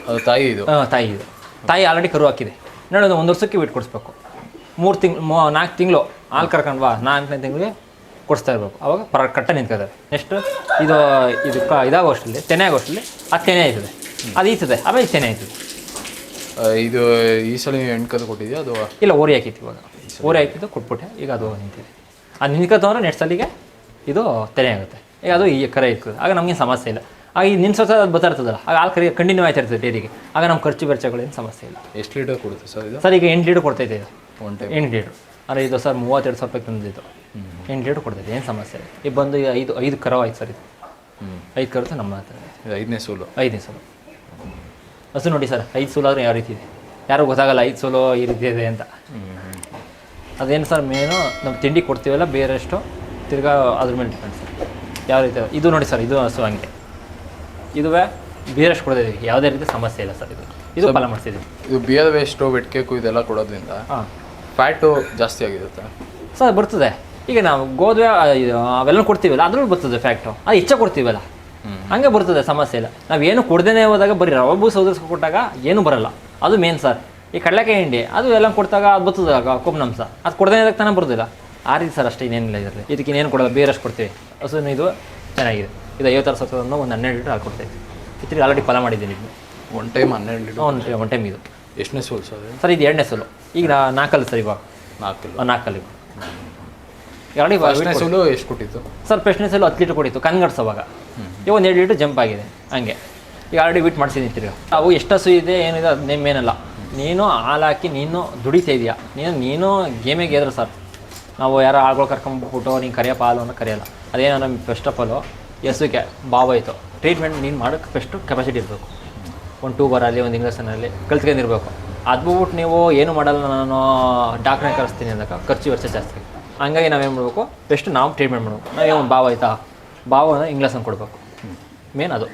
ಅದು ತಾಯಿ ಇದು. ಹಾಂ ತಾಯಿ ಇದು. ತಾಯಿ ಆಲ್ರೆಡಿ ಕರು ಹಾಕಿದೆ. ನೋಡೋದು ಒಂದು ವರ್ಷಕ್ಕೆ ಬಿಟ್ಟು ಕೊಡಿಸ್ಬೇಕು ಮೂರು ತಿಂಗಳು ನಾಲ್ಕು ತಿಂಗಳು ಹಾಲು ಕರ್ಕೊಂಡು ಬಾ ನಾಲ್ಕನೇ ತಿಂಗಳಿಗೆ ಕೊಡಿಸ್ತಾ ಇರಬೇಕು. ಅವಾಗ ಪರ ಕಟ್ಟ ನಿಂತ್ಕೋತಾರೆ ನೆಕ್ಸ್ಟ್ ಇದು ಇದು ಕ ಇದಾಗೋ ಅಷ್ಟರಲ್ಲಿ ತೆನೆ ಆಗೋ ಅಷ್ಟರಲ್ಲಿ ಅದು ತೆನೆ ಆಯ್ತದೆ. ಅದು ಈತದೆ ಆಮೇಲೆ ತೆನೆ ಆಯ್ತದೆ. ಇದು ಈ ಸಲ ನೀವು ಹೆಣ್ಕದು ಕೊಟ್ಟಿದ್ಯಾ ಅದು ಇಲ್ಲ ಓರಿ ಹಾಕಿತ್ತು ಇವಾಗ. ಓರಿ ಹಾಕಿದ್ದು ಕೊಟ್ಬಿಟ್ಟೆ. ಈಗ ಅದು ನಿಂತಿದೆ. ಅದು ನಿಂತ್ಕೊತಂದ್ರೆ ನೆಕ್ಸ್ಟ್ ಸಲಿಗೆ ಇದು ತೆನೆ ಆಗುತ್ತೆ. ಈಗ ಅದು ಈ ಕರೆ ಇರ್ತದೆ. ಆಗ ನಮಗೆ ಸಮಸ್ಯೆ ಇಲ್ಲ. ಆಗ ಈ ನಿನ್ಸೋಸ ಅದು ಬರ್ತಾ ಇರ್ತದಲ್ಲ ಆಗ ಹಾಲು ಕರಿ ಕಂಟಿನ್ಯೂ ಆಯ್ತಾ ಇರ್ತದೆ ಡೈರಿಗೆ. ಆಗ ನಮ್ಮ ಖರ್ಚು ವೆಚ್ಚಗಳೇನು ಸಮಸ್ಯೆ ಇಲ್ಲ. ಎಷ್ಟು ಲೀಟರ್ ಕೊಡುತ್ತೆ ಸರ್ ಇದು? ಸರ್ ಈಗ ಎಂಟು ಲೀಟರ್ ಕೊಡ್ತೈತೆ ಇದು ಒನ್ ಟೈಮ್ ಎಂಟು ಲೀಟ್ರ್. ಅಂದರೆ ಇದು ಸರ್ ಮೂವತ್ತೆರಡು ಸಾವಿರ ರೂಪಾಯಿ ತಂದಿದ್ದು ಎಂಟು ಲೀಟ್ರ್ ಕೊಡ್ತೈತೆ ಏನು ಸಮಸ್ಯೆ ಈಗ ಬಂದು ಈಗ ಐದು ಐದು ಕರವ ಆಯ್ತು ಸರ್ ಇದು. ಹ್ಞೂ ಐದು ಕರುತ್ತೆ ನಮ್ಮ ಹತ್ರ ಇದೆ. ಐದನೇ ಸೋಲು. ಐದನೇ ಸೋಲು. ಹಸು ನೋಡಿ ಸರ್ ಐದು ಸೋಲು ಆದರೆ ಯಾವ ರೀತಿ ಇದೆ? ಯಾರೂ ಗೊತ್ತಾಗಲ್ಲ ಐದು ಸೋಲು ಈ ರೀತಿ ಇದೆ ಅಂತ. ಅದೇನು ಸರ್ ಮೇನು ನಮ್ಮ ತಿಂಡಿ ಕೊಡ್ತೀವಲ್ಲ ಬೇರೆಷ್ಟು? ತಿರ್ಗಾ ಅದ್ರ ಮೇಲೆ ಡಿಪೆಂಡ್ ಸರ್. ಯಾವ ರೀತಿ ಇದು? ನೋಡಿ ಸರ್ ಇದು ಹಸು ಹಂಗೆ ಇದುವೇ ಬೇರೆಷ್ಟು ಕೊಡ್ತಿದ್ದೀವಿ ಯಾವುದೇ ರೀತಿ ಸಮಸ್ಯೆ ಇಲ್ಲ ಸರ್ ಇದು. ಇದು ಫಲ ಮಾಡಿಸಿದ್ದೀವಿ. ಇದು ಬಿಯರ್ ವೇಸ್ಟು ಬೆಟ್ಕೇಕು ಇದೆಲ್ಲ ಕೊಡೋದ್ರಿಂದ ಹಾಂ. ಫ್ಯಾಟು ಜಾಸ್ತಿ ಆಗಿರುತ್ತೆ. ಸರ್ ಬರ್ತದೆ. ಈಗ ನಾವು ಗೋಧಿ ಅವೆಲ್ಲ ಕೊಡ್ತೀವಲ್ಲ ಅದ್ರಲ್ಲಿ ಬರ್ತದೆ ಫ್ಯಾಕ್ಟು ಅದು ಹೆಚ್ಚ ಕೊಡ್ತೀವಲ್ಲ. ಹಂಗೆ ಬರ್ತದೆ ಸಮಸ್ಯೆ ಇಲ್ಲ. ನಾವು ಏನು ಕೊಡ್ದೇನೆ ಹೋದಾಗ ಬರೀ ರವೆ ಬೂಸ್ ಸೌದರ್ಸ್ಕೊ ಕೊಟ್ಟಾಗ ಏನು ಬರಲ್ಲ. ಅದು ಮೇನ್ ಸರ್ ಈ ಕಡಲೆಕಾಯಿ ಹಿಂಡಿ ಅದು ಎಲ್ಲ ಕೊಡ್ತಾಗ ಅದು ಬರ್ತದೆ ಕೊಬ್ಬನಂಶ ಅದು ಕೊಡ್ದೇ ಇದಾಗ ತಾನೇ ಬರೋದಿಲ್ಲ. ಆ ರೀತಿ ಸರ್ ಅಷ್ಟೇ ಇನ್ನೇನಿಲ್ಲ ಇದರಲ್ಲಿ. ಇದಕ್ಕೆ ಇನ್ನೇನು ಕೊಡೋದು ಬೇರೆಷ್ಟು ಕೊಡ್ತೀವಿ. ಹಸುವಿನ ಇದು ಚೆನ್ನಾಗಿದೆ. ಇದು ಐವತ್ತಾರು ಸಾವಿರ ಒಂದು ಹನ್ನೆರಡು ಲೀಟ್ರ್ ಹಾಲು ಕೊಡ್ತೀವಿ ಇತ್ತಿಗೆ ಆಲ್ರೆಡಿ ಫಲ ಮಾಡಿದ್ದೀನಿ. ಇದು ಒನ್ ಟೈಮ್ ಹನ್ನೆರಡು ಲೀಟರ್. ಟೈಮ್ ಒನ್ ಟೈಮ್ ಇದು. ಎಷ್ಟನೇ ಸೋಲ್ ಸರ್ ಇದು ಎರಡನೇ ಸೋಲು. ಈಗ ನಾ- ನಾಲ್ಕಲ್ಲಿ ಸರ್ ಇವಾಗ. ನಾಲ್ಕು ಕಿಲೋ ಆ, ನಾಲ್ಕಲ್ಲಿ. ಎರಡು ಸೋಲು ಎಷ್ಟು ಕೊಟ್ಟಿತ್ತು? ಸರ್ ಪೆಸ್ಟ್ನೆಸಲ್ಲಿ ಹತ್ತು ಲೀಟ್ರ್ ಕೊಟ್ಟಿತ್ತು ಕನ್ಗಡ್ಸೋವಾಗ ಇವಾಗ ಒಂದು ಎರಡು ಲೀಟ್ರ್ ಜಂಪ್ ಆಗಿದೆ ಹಂಗೆ. ಈಗ ಆಲ್ರೆಡಿ ವಿಟ್ ಮಾಡಿಸಿದ್ದೀನಿ ತಿರ್ಗ. ಅವು ಎಷ್ಟು ಹಸು ಇದೆ ಏನಿದೆ ಅದು ನೇಮೇನಲ್ಲ ನೀನು ಹಾಲು ಹಾಕಿ ನೀನು ದುಡಿತಾ ಇದೆಯಾ. ನೀನು ನೀನು ಗೇಮೇ ಗೆದ್ರು ಸರ್. ನಾವು ಯಾರೋ ಆಳ್ಗಳು ಕರ್ಕೊಂಡ್ಬಿಟ್ಟು ನೀನು ಕರೆಯಪ್ಪ ಪಾಲು ಅನ್ನೋ ಕರೆಯಲ್ಲ. ಅದೇನೋ ನಮ್ಮ ಫಸ್ಟ್ ಆಫ್ ಆಲು ಎಸುಗೆ ಬಾವಾಯ್ತು ಟ್ರೀಟ್ಮೆಂಟ್ ನೀನು ಮಾಡೋಕ್ಕೆ ಫಸ್ಟು ಕೆಪಾಸಿಟಿ ಇರಬೇಕು. ಒಂದು ಟೂ ಬರಲ್ಲಿ ಒಂದು ಇಂಗ್ಲೀಷನಲ್ಲಿ ಕಲ್ತ್ಕೊಂಡಿರ್ಬೇಕು. ಅದು ಬಿಟ್ಟು ನೀವು ಏನು ಮಾಡಲ್ಲ ನಾನು ಡಾಕ್ಟ್ರನ್ನ ಕರೆಸ್ತೀನಿ ಅಂದಾಗ ಖರ್ಚು ವೆಚ್ಚ ಜಾಸ್ತಿ. ಹಂಗಾಗಿ ನಾವೇನು ಮಾಡಬೇಕು? ಬೆಸ್ಟ್ ನಾವು ಟ್ರೀಟ್ಮೆಂಟ್ ಮಾಡಬೇಕು. ನಾವೇ ಒಂದು ಬಾವ ಆಯ್ತಾ ಅಂದರೆ ಇಂಗ್ಲೀಷನ್ನು ಕೊಡಬೇಕು. ಮೇನ್ ಅದು.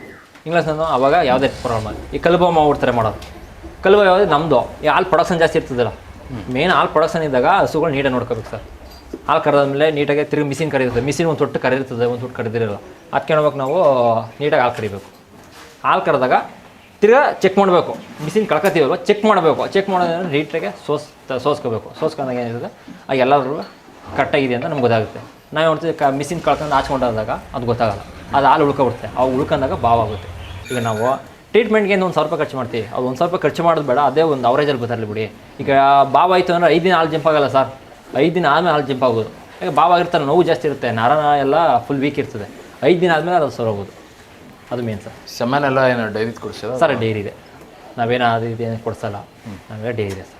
ಇಂಗ್ಲೀಷನ್ನು ಅವಾಗ ಯಾವುದೇ ಪ್ರಾಬ್ಲಮ್ ಆಗಿ ಈ ಕಲ್ಬ ಮಾಡ್ತಾರೆ ಮಾಡೋದು. ಕಲ್ಬ ಯಾವುದೇ ನಮ್ಮದು ಈ ಹಾಲು ಪ್ರೊಡಕ್ಷನ್ ಜಾಸ್ತಿ ಇರ್ತದಲ್ಲ. ಮೇನ್ ಹಾಲು ಪ್ರೊಡಕ್ಷನ್ ಇದ್ದಾಗ ಹಸುಗಳು ನೀಟಾಗಿ ನೋಡ್ಕೋಬೇಕು ಸರ್. ಹಾಲು ಕರೆದಾದ್ಮೇಲೆ ನೀಟಾಗಿ ತಿರುಗಿ ಮಿಷಿನ್ ಕರೀತದೆ. ಮಿಷಿನ್ ಒಂದು ತೊಟ್ಟು ಕರೀರ್ತದೆ ಒಂದು ತೊಟ್ಟು ಕರೆದಿರಲ್ಲ. ಅದಕ್ಕೆ ನೋಡ್ಬೇಕು ನಾವು, ನೀಟಾಗಿ ಹಾಲು ಕರಿಬೇಕು. ಹಾಲು ಕರೆದಾಗ ತಿರ್ಗಾ ಚೆಕ್ ಮಾಡಬೇಕು. ಮಿಷಿನ್ ಕಳ್ಕೊತೀವಲ್ವ ಚೆಕ್ ಮಾಡಬೇಕು. ಚೆಕ್ ಮಾಡೋದಂದ್ರೆ ನೀಟಾಗೆ ಸೋಸ್ ಸೋಸ್ಕೋಬೇಕು. ಸೋಸ್ಕೊಂಡಾಗ ಏನಿರುತ್ತೆ? ಆ ಎಲ್ಲರೂ ಕಟ್ಟಾಗಿದೆ ಅಂತ ನಮ್ಗೆ ಗೊತ್ತಾಗುತ್ತೆ. ನಾವು ನೋಡ್ತೀವಿ ಕ ಮಿಷಿನ್ ಕಳ್ಕೊಂಡು ಹಾಚ್ಕೊಂಡಾಗ ಅದು ಗೊತ್ತಾಗಲ್ಲ. ಅದು ಹಾಲು ಉಳ್ಕೊಬಿಡುತ್ತೆ. ಅವು ಉಳ್ಕೊಂಡಾಗ ಬಾವಾಗುತ್ತೆ ಈಗ ನಾವು ಟ್ರೀಟ್ಮೆಂಟ್ಗೆ ಒಂದು ಸ್ವಲ್ಪ ರೂಪಾಯಿ ಖರ್ಚು ಮಾಡ್ತೀವಿ. ಅದು ಒಂದು ಸ್ವಲ್ಪ ಖರ್ಚು ಮಾಡೋದು ಬೇಡ. ಅದೇ ಒಂದು ಅವರೇಜಲ್ಲಿ ಬರ್ತಾರಲ್ಲ ಬಿಡಿ. ಈಗ ಬಾವು ಆಯಿತು ಅಂದರೆ ಐದು ದಿನ ಹಾಲು ಜಂಪ್ ಆಗಲ್ಲ ಸರ್ ಐದು ದಿನ ಆದಮೇಲೆ ಹಾಲು ಜಂಪ್ ಆಗೋದು ಈಗ ಭಾವ ಆಗಿರ್ತಾರೆ ನೋವು ಜಾಸ್ತಿ ಇರುತ್ತೆ. ನರನ ಎಲ್ಲ ಫುಲ್ ವೀಕ್ ಇರ್ತದೆ. ಐದು ದಿನ ಆದಮೇಲೆ ಅದು ಸರೋಗೋದು ಅದು ಮೇನ್ ಸರ್ ಸೆಮೆನೆಲ್ಲ ಏನು ಡೈರಿ ಕೊಡಿಸೋದ ಸರ್ ಡೈರಿ ಇದೆ. ನಾವೇನು ಅದು ಇದು ಕೊಡಿಸಲ್ಲ. ನಮಗೆ ಡೈರಿ ಇದೆ ಸರ್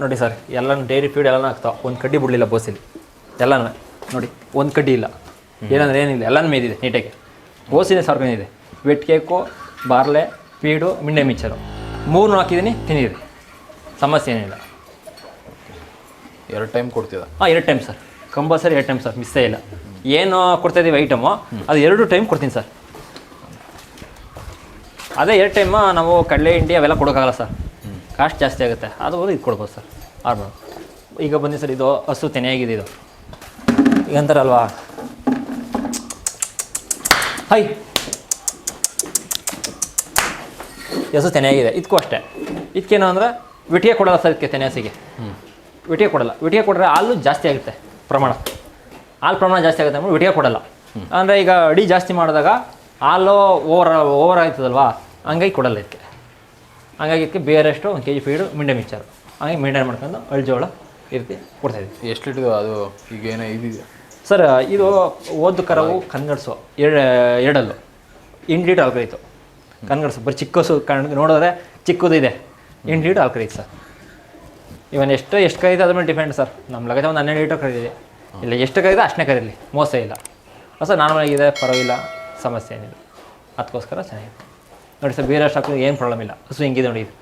ನೋಡಿ ಸರ್ ಎಲ್ಲನೂ ಡೈರಿ ಫೀಡ್ ಎಲ್ಲನೂ ಆಗ್ತಾವೆ. ಒಂದು ಕಡ್ಡಿ ಬಿಡಲಿಲ್ಲ ಬೋಸಲ್ಲಿ ಎಲ್ಲನೂ. ನೋಡಿ ಒಂದು ಕಡ್ಡಿ ಇಲ್ಲ. ಏನಂದ್ರೆ ಏನಿಲ್ಲ. ಎಲ್ಲನೂ ಮೇದಿದೆ ನೀಟಾಗಿ ಬೋಸಿದೆ ಏನಿದೆ ವೆಟ್ ಕೇಕು ಬಾರ್ಲೆ ಫೀಡು ಮಿಂಡೆ ಮಿಚ್ಚರು. ಮೂರು ಹಾಕಿದ್ದೀನಿ ತಿನ್ನಿರಿ ಸಮಸ್ಯೆ ಏನಿಲ್ಲ. ಎರಡು ಟೈಮ್ ಕೊಡ್ತಿದ್ದ ಹಾಂ ಎರಡು ಟೈಮ್ ಸರ್ ಕಂಪಲ್ಸರಿ ಎರಡು ಟೈಮ್ ಸರ್ ಮಿಸ್ಸೇ ಇಲ್ಲ. ಏನು ಕೊಡ್ತಾ ಇದ್ದೀವಿ ಐಟಮು ಅದು ಎರಡು ಟೈಮ್ ಕೊಡ್ತೀನಿ ಸರ್ ಅದೇ ಎರಡು ಟೈಮ್ ನಾವು ಕಡಲೆ ಹಿಂಡಿ ಅವೆಲ್ಲ ಕೊಡೋಕ್ಕಾಗಲ್ಲ ಸರ್ ಕಾಸ್ಟ್ ಜಾಸ್ತಿ ಆಗುತ್ತೆ. ಅದು ಇದು ಕೊಡ್ಬೋದು ಸರ್ ಆರ್ಡ್ರು ಈಗ ಬನ್ನಿ ಸರ್ ಇದು ಹಸು ತೆನೆಯಾಗಿದೆ ಇದು. ಈಗ ಅಂತಾರಲ್ವಾ ಹೈ! ಹಸು ತೆನೆಯಾಗಿದೆ. ಇದಕ್ಕೂ ಅಷ್ಟೇ. ಇದಕ್ಕೇನು ಅಂದರೆ ವಿಟಿಗೆ ಕೊಡಲ್ಲ ಸರ್ ಇದಕ್ಕೆ ತೆನೆ ಹಸಿಗೆ ವಿಟಿಗೆ ಕೊಡಲ್ಲ. ವಿಟಿಗೆ ಕೊಟ್ಟರೆ ಹಾಲು ಜಾಸ್ತಿ ಆಗುತ್ತೆ ಪ್ರಮಾಣ. ಹಾಲು ಪ್ರಮಾಣ ಜಾಸ್ತಿ ಆಗುತ್ತೆ ಅಂದ್ಬಿಟ್ಟು ವಿಟಿಗೆ ಕೊಡಲ್ಲ. ಅಂದರೆ ಈಗ ಅಡಿ ಜಾಸ್ತಿ ಮಾಡಿದಾಗ ಹಾಲು ಓವರ್ ಓವರ್ ಆಯ್ತದಲ್ವಾ? ಹಂಗಾಗಿ ಕೊಡಲ್ಲ ಇದಕ್ಕೆ. ಹಂಗಾಗಿ ಇದಕ್ಕೆ ಬೇರೆಷ್ಟು ಒಂದು ಕೆ ಜಿ ಫೀಡು ಮಿಂಡೆ ಮಿಕ್ಚರು ಹಂಗಾಗಿ ಮೇಂಟೈನ್ ಮಾಡ್ಕೊಂಡು ಅಳ್ಜೋಳ ಈ ರೀತಿ ಕೊಡ್ತಾಯಿದ್ವಿ ಎಷ್ಟು ಲೀಟ್ರು ಅದು ಈಗ ಏನೋ ಇದಿದೆ ಸರ್ ಇದು ಓದು ಕರವು ಕನ್ನಡಸು ಎರಡು ಎರಡಲ್ಲು. ಎಂಟು ಲೀಟ್ರ್ ಹಾಲು ಕರೀತು ಕನ್ಗಡ್ಸು ಬರೀ ಚಿಕ್ಕಸು ಕಣ್ಣು ನೋಡಿದ್ರೆ ಚಿಕ್ಕದು ಇದೆ. ಎಂಟು ಲೀಟ್ರ್ ಹಾಲು ಸರ್. ಇವನ್ ಎಷ್ಟು ಎಷ್ಟು ಕರೀತಾ ಅದ್ರ ಮೇಲೆ ಡಿಪೆಂಡ್ ಸರ್. ನಮ್ಮ ಲಗತ್ತೆ ಒಂದು ಹನ್ನೆರಡು ಲೀಟ್ರ್ ಕರೀದಿದೆ ಇಲ್ಲ ಎಷ್ಟು ಕರೀದೆ ಅಷ್ಟನೇ ಕರೀಲಿ. ಮೋಸ ಇಲ್ಲ. ಸರ್ ನಾನು ಆಗಿದೆ ಪರವಾಗಿಲ್ಲ ಸಮಸ್ಯೆ ಏನಿಲ್ಲ. ಅದಕ್ಕೋಸ್ಕರ ಚೆನ್ನಾಗಿದೆ. ನೋಡಿ ಸರ್ ಬೇರೆ ಅಷ್ಟು ಹಾಕಿದ್ರೆ ಏನು ಪ್ರಾಬ್ಲಮ್ ಇಲ್ಲ. ಹಸು ಹಿಂಗಿದೆ ನೋಡಿ ಇದು.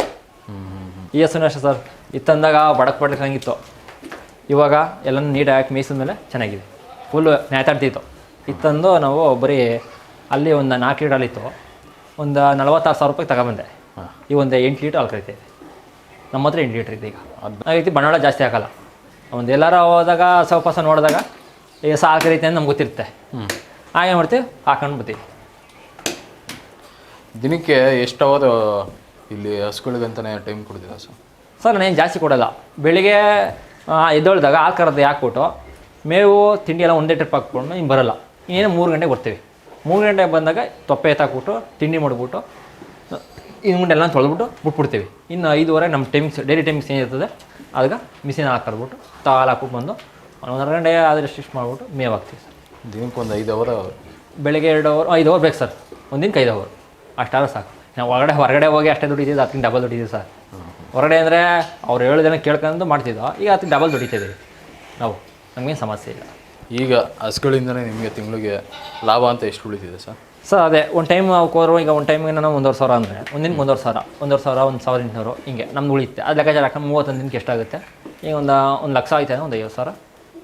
ಈ ಹಸುನೂ ಅಷ್ಟೇ ಸರ್. ಇತ್ತಂದಾಗ ಬಡಕ್ ಬಡಕಂಗಿತ್ತು ಇವಾಗ ಎಲ್ಲ ನೀಟಾಗಿ ಹಾಕಿ ಮೇಯಿಸಿದ ಮೇಲೆ ಚೆನ್ನಾಗಿದೆ. ಫುಲ್ಲು ನ್ಯಾತಾಡ್ತಿತ್ತು ಇತ್ತಂದು ನಾವು ಬರೀ ಅಲ್ಲಿ ಒಂದು ನಾಲ್ಕು ಲೀಟರ್ ಅಲ್ಲಿತ್ತು ಒಂದು ನಲವತ್ತಾರು ಸಾವಿರ ರೂಪಾಯಿ ತಗೊಂಬಂದೆ. ಈ ಒಂದು ಎಂಟು ಲೀಟರ್ ಹಾಲು ಕರಿತೈತೆ ನಮ್ಮ ಹತ್ರ ಎಂಟು ಲೀಟ್ರ್ ಇದೆ ಈಗ. ಆ ರೀತಿ ಬಂಡವಾಳ ಜಾಸ್ತಿ ಹಾಕಲ್ಲ. ಒಂದು ಎಲ್ಲಾರ ಹೋದಾಗ ಸ್ವಲ್ಪ ಹೊಸ ನೋಡಿದಾಗ ಈಗ ಸಾಕು ರೀತಿ ಅಂತ ನಮ್ಗೆ ಗೊತ್ತಿರುತ್ತೆ. ಹಾಗೆ ಮಾಡ್ತೀವಿ ಹಾಕೊಂಡು ಬರ್ತೀವಿ ದಿನಕ್ಕೆ ಎಷ್ಟು ಅವರ್ ಇಲ್ಲಿ ಹಸುಗಳಿಗಂತಾನೆ ಟೈಮ್ ಕೊಡ್ತೀರಾ ಸರ್? ಸರ್ ನಾನೇನು ಜಾಸ್ತಿ ಕೊಡಲ್ಲ. ಬೆಳಿಗ್ಗೆ ಆ, ಎದ್ದೊಳ್ದಾಗ ಹಾಲು ಕರೆದು ಹಾಕ್ಬಿಟ್ಟು ಮೇವು ತಿಂಡಿ ಎಲ್ಲ ಒಂದೇ ಟ್ರಿಪ್ ಹಾಕ್ಕೊಂಡು ಹಿಂಗೆ ಬರಲ್ಲ. ಇನ್ನೇನು ಮೂರು ಗಂಟೆಗೆ ಬರ್ತೀವಿ. ಮೂರು ಗಂಟೆಗೆ ಬಂದಾಗ ತೊಪ್ಪೆ ಎತ್ತಾಕ್ಬಿಟ್ಟು ತಿಂಡಿ ಮಾಡಿಬಿಟ್ಟು ಎಲ್ಲ ತೊಳೆದ್ಬಿಟ್ಟು ಬಿಟ್ಬಿಡ್ತೀವಿ. ಇನ್ನು ಐದುವರೆ ನಮ್ಮ ಟೈಮಿಂಗ್ಸ್ ಡೈಲಿ ಟೈಮಿಂಗ್ಸ್ ಏನಿರ್ತದೆ ಅದಕ್ಕೆ ಮಿಷಿನ್ ಹಾಕಿಬಿಟ್ಟು ತಾಲ್ ಹಾಕ್ಬಿಟ್ಟು ಬಂದು ಒಂದೊಂದು ಗಂಟೆ ಆದರೆ ಸ್ಟಿಚ್ ಮಾಡಿಬಿಟ್ಟು ಮೇವ್ ಹಾಕ್ತೀವಿ ಸರ್. ದಿನಕ್ಕೆ ಒಂದು ಐದು ಅವರ್ ಬೆಳಗ್ಗೆ ಎರಡು ಅವರ್ ಐದು ಅವರ್ ಬೇಕು ಸರ್. ಒಂದಿನಕ್ಕೆ ಐದು ಅವರ್ ಅಷ್ಟಾದ್ರೆ ಸಾಕು. ನಾವು ಹೊರಗಡೆ ಹೊರಗಡೆ ಹೋಗಿ ಅಷ್ಟೇ ದುಡಿತಿದ್ದು ಅದಕ್ಕೆ ಡಬಲ್ ದುಡಿತೀವಿ ಸರ್. ಹೊರಗಡೆ ಅಂದರೆ ಅವ್ರು ಏಳು ಜನ ಕೇಳ್ಕೊಂಡು ಮಾಡ್ತಿದ್ದೋ ಈಗ ಅದಕ್ಕೆ ಡಬಲ್ ದುಡಿತಿದ್ದೀವಿ. ನಾವು ನಮಗೇನು ಸಮಸ್ಯೆ ಇಲ್ಲ. ಈಗ ಹಸುಗಳಿಂದಲೇ ನಿಮಗೆ ತಿಂಗಳಿಗೆ ಲಾಭ ಅಂತ ಎಷ್ಟು ಉಳಿತಿದೆ ಸರ್? ಸರ್ ಅದೇ ಒಂದು ಟೈಮ್ ಹೋದ್ರು ಈಗ ಒಂದು ಟೈಮಿಗೆ ನಾನು ಒಂದೂವರೆ ಸಾವಿರ ಅಂದರೆ ಒಂದಿನಕ್ಕೆ ಒಂದೂವರೆ ಸಾವಿರ ಒಂದೂವರೆ ಸಾವಿರ ಒಂದು ಸಾವಿರ ಎಂಟುನೂರು ಹಿಂಗೆ ನಮ್ದು ಉಳಿಯುತ್ತೆ. ಅದು ಲೆಕ್ಕಾಚಾರ ಹಾಕೊಂಡು ಮೂವತ್ತೊಂದು ದಿನಕ್ಕೆ ಎಷ್ಟಾಗುತ್ತೆ ಈಗ ಒಂದು ಒಂದು ಲಕ್ಷ ಆಯ್ತು ಒಂದು ಐವತ್ತು ಸಾವಿರ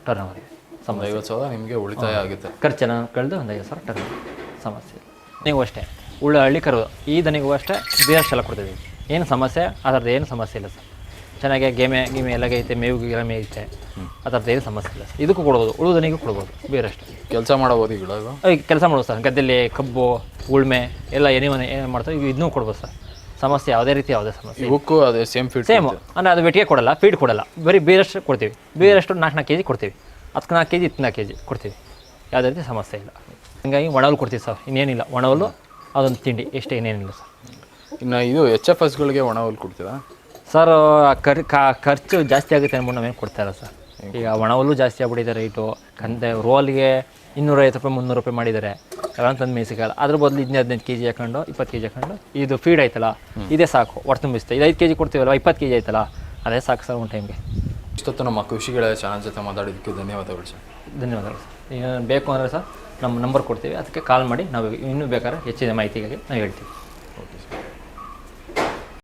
ಟರ್ನ್ ಓವರ್ ಸಮಸ್ಯೆ. ಐವತ್ತು ಸಾವಿರ ನಿಮಗೆ ಉಳಿತಾಯ ಆಗುತ್ತೆ. ಖರ್ಚನ್ನು ಕಳೆದು ಒಂದು ಐವತ್ತು ಸಾವಿರ ಟರ್ನ್ ಸಮಸ್ಯೆ. ನೀವು ಅಷ್ಟೇ ಉಳ್ಳ ಹಳ್ಳಿ ಕರು ಈ ದನಿಗೂ ಅಷ್ಟೇ ಬೇರೆ ಎಲ್ಲ ಕೊಡ್ತೀವಿ. ಏನು ಸಮಸ್ಯೆ ಅದರದ್ದು ಏನು ಸಮಸ್ಯೆ ಇಲ್ಲ ಸರ್. ಚೆನ್ನಾಗಿ ಗೇಮೆ ಗೀಮೆ ಎಲ್ಲ ಐತೆ ಮೇವು ಗಿಮೆ ಐತೆ. ಥರದ ಏನು ಸಮಸ್ಯೆ ಇಲ್ಲ ಇದಕ್ಕೂ ಕೊಡ್ಬೋದು ಉಳು ಕೊಡ್ಬೋದು ಬೇರೆ ಬೇರೆಷ್ಟು. ಕೆಲಸ ಮಾಡಬಹುದು ಈಗ ಕೆಲಸ ಮಾಡ್ಬೋದು ಸರ್. ಗದ್ದೆಲಿ ಕಬ್ಬು ಉಳ್ಮೆ ಎಲ್ಲ ಏನೇ ಏನು ಮಾಡ್ತಾರೆ ಈಗ ಇದನ್ನೂ ಕೊಡ್ಬೋದು ಸರ್. ಸಮಸ್ಯೆ ಯಾವುದೇ ರೀತಿ ಯಾವುದೇ ಸಮಸ್ಯೆ ಇವಕ್ಕೂ ಅದೇ ಸೇಮ್ ಫೀಡ್ ಸೇಮ್ ಅಂದರೆ ಅದು ಬೆಟ್ಟಿಗೆ ಕೊಡಲ್ಲ ಫೀಡ್ ಕೊಡಲ್ಲ. ಬರೀ ಬೇರೆಷ್ಟು ಕೊಡ್ತೀವಿ. ಬೇರೆಷ್ಟು ನಾಲ್ಕು ನಾಲ್ಕು ಕೆ ಜಿ ಕೊಡ್ತೀವಿ. ಹತ್ತು ನಾಲ್ಕು ಕೆ ಜಿ ಇತ್ತು ನಾಲ್ಕು ಕೆ ಜಿ ಕೊಡ್ತೀವಿ. ಯಾವುದೇ ರೀತಿ ಸಮಸ್ಯೆ ಇಲ್ಲ. ಹಂಗಾಗಿ ಒಣವಲು ಕೊಡ್ತೀವಿ ಸರ್. ಇನ್ನೇನಿಲ್ಲ. ಒಣವಲು ಅದೊಂದು ತಿಂಡಿ. ಎಷ್ಟೇ ಇನ್ನೇನಿಲ್ಲ ಸರ್. ಇನ್ನು ಇದು ಎಚ್ ಎಫ್ ಎಸ್ಗಳಿಗೆ ಒಣ ಹುಲ್ ಕೊಡ್ತೀರಾ? ಸರ್ ಖರ್ ಕಾ- ಖರ್ಚು ಜಾಸ್ತಿ ಆಗುತ್ತೆ ಅನ್ಬೋದು ನಾವೇನು ಕೊಡ್ತಾ ಇಲ್ಲ ಸರ್ ಈಗ ಒಣವಲ್ಲೂ ಜಾಸ್ತಿ ಆಗ್ಬಿಟ್ಟಿದೆ ರೈಟು ಕಂದೆ ರೋಲ್ಗೆ ಇನ್ನೂರೈವತ್ತು ರೂಪಾಯಿ ಮುನ್ನೂರು ರೂಪಾಯಿ ಮಾಡಿದ್ದಾರೆ. ಎಲ್ಲ ತಂದು ಮೇಯಿಸಿಕಲ್ಲ ಅದ್ರ ಬದಲು ಇದನ್ನೇ ಹದಿನೈದು ಕೆ ಜಿ ಹಾಕೊಂಡು ಇಪ್ಪತ್ತು ಕೆ ಜಿ ಹಾಕೊಂಡು ಇದು ಫೀಡ್ ಆಯ್ತಲ್ಲ ಇದೇ ಸಾಕು. ಹೊಟ್ಟೆ ತುಂಬಿಸ್ತೆ ಇದು ಐದು ಕೆ ಜಿ ಕೊಡ್ತೀವಲ್ಲ ಇಪ್ಪತ್ತು ಕೆ ಜಿ ಆಯ್ತಲ್ಲ? ಅದೇ ಸಾಕು ಸರ್ ಒಂದು ಟೈಮ್ಗೆ ಇಷ್ಟೊತ್ತು ನಮ್ಮ ಖುಷಿಗಳ ಚಾನಲ್ ಜೊತೆ ಮಾತಾಡೋದಕ್ಕೆ ಧನ್ಯವಾದಗಳು ಸರ್ ಧನ್ಯವಾದಗಳು ಸರ್ ಈಗ ಬೇಕು ಅಂದರೆ ಸರ್ ನಮ್ಮ ನಂಬರ್ ಕೊಡ್ತೀವಿ. ಅದಕ್ಕೆ ಕಾಲ್ ಮಾಡಿ ನಾವು ಇನ್ನೂ ಬೇಕಾದ್ರೆ ಹೆಚ್ಚಿನ ಮಾಹಿತಿಗಾಗಿ ನಾವು ಹೇಳ್ತೀವಿ.